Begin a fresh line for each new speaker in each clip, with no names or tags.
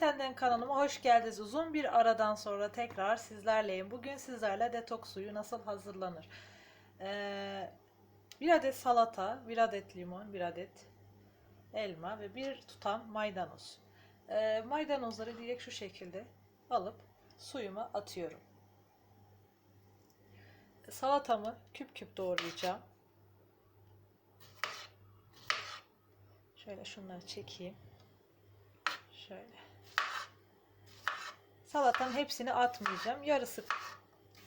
Mertenden kanalıma hoş geldiniz. Uzun bir aradan sonra tekrar sizlerleyim. Bugün sizlerle detoks suyu nasıl hazırlanır? Ee, bir adet salata, bir adet limon, bir adet elma ve bir tutam maydanoz. Ee, maydanozları direkt şu şekilde alıp suyuma atıyorum. Salatamı küp küp doğrayacağım. Şöyle şunları çekeyim. Şöyle. Salatanın hepsini atmayacağım. Yarısı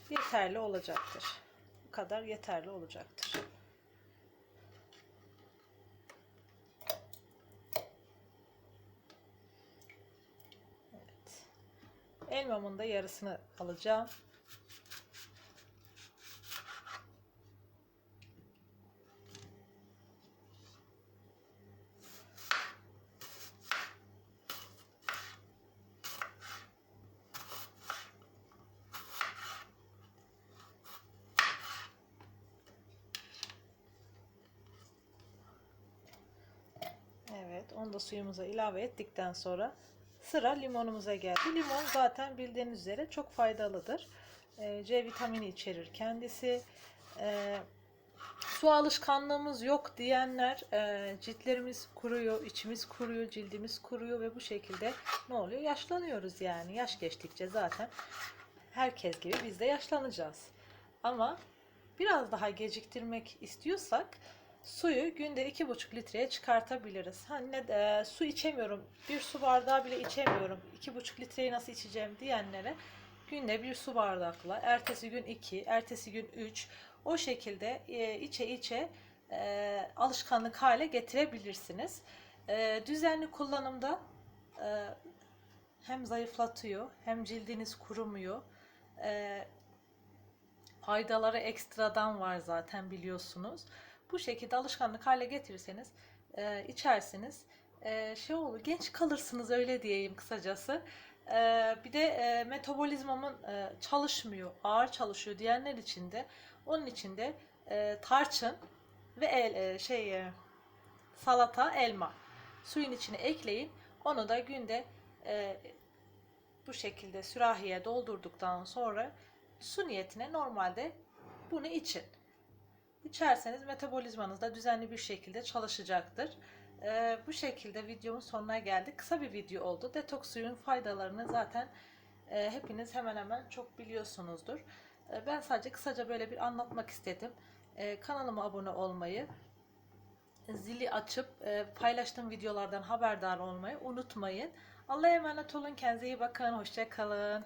yeterli olacaktır. Bu kadar yeterli olacaktır. Evet. Elmamın da yarısını alacağım. Evet, onu da suyumuza ilave ettikten sonra sıra limonumuza geldi. Limon zaten bildiğiniz üzere çok faydalıdır. Ee, C vitamini içerir kendisi. Ee, su alışkanlığımız yok diyenler e, ciltlerimiz kuruyor, içimiz kuruyor, cildimiz kuruyor ve bu şekilde ne oluyor? Yaşlanıyoruz yani. Yaş geçtikçe zaten herkes gibi biz de yaşlanacağız. Ama biraz daha geciktirmek istiyorsak suyu günde 2,5 litreye çıkartabiliriz. Hani de, su içemiyorum, bir su bardağı bile içemiyorum, 2,5 litreyi nasıl içeceğim diyenlere günde bir su bardakla, ertesi gün 2, ertesi gün 3 o şekilde e, içe içe e, alışkanlık hale getirebilirsiniz. E, düzenli kullanımda e, hem zayıflatıyor hem cildiniz kurumuyor. E, faydaları ekstradan var zaten biliyorsunuz. Bu şekilde alışkanlık hale getirirseniz e, içersiniz. E, şey olur genç kalırsınız öyle diyeyim kısacası. E, bir de e, metabolizmamın e, çalışmıyor, ağır çalışıyor diyenler için de onun için de e, tarçın ve el, e, şey e, salata, elma suyun içine ekleyin. Onu da günde e, bu şekilde sürahiye doldurduktan sonra su niyetine normalde bunu için. İçerseniz metabolizmanız da düzenli bir şekilde çalışacaktır. Ee, bu şekilde videomun sonuna geldik. Kısa bir video oldu. Detoks suyun faydalarını zaten e, hepiniz hemen hemen çok biliyorsunuzdur. E, ben sadece kısaca böyle bir anlatmak istedim. E, kanalıma abone olmayı, zili açıp e, paylaştığım videolardan haberdar olmayı unutmayın. Allah'a emanet olun. Kendinize iyi bakın. Hoşça kalın.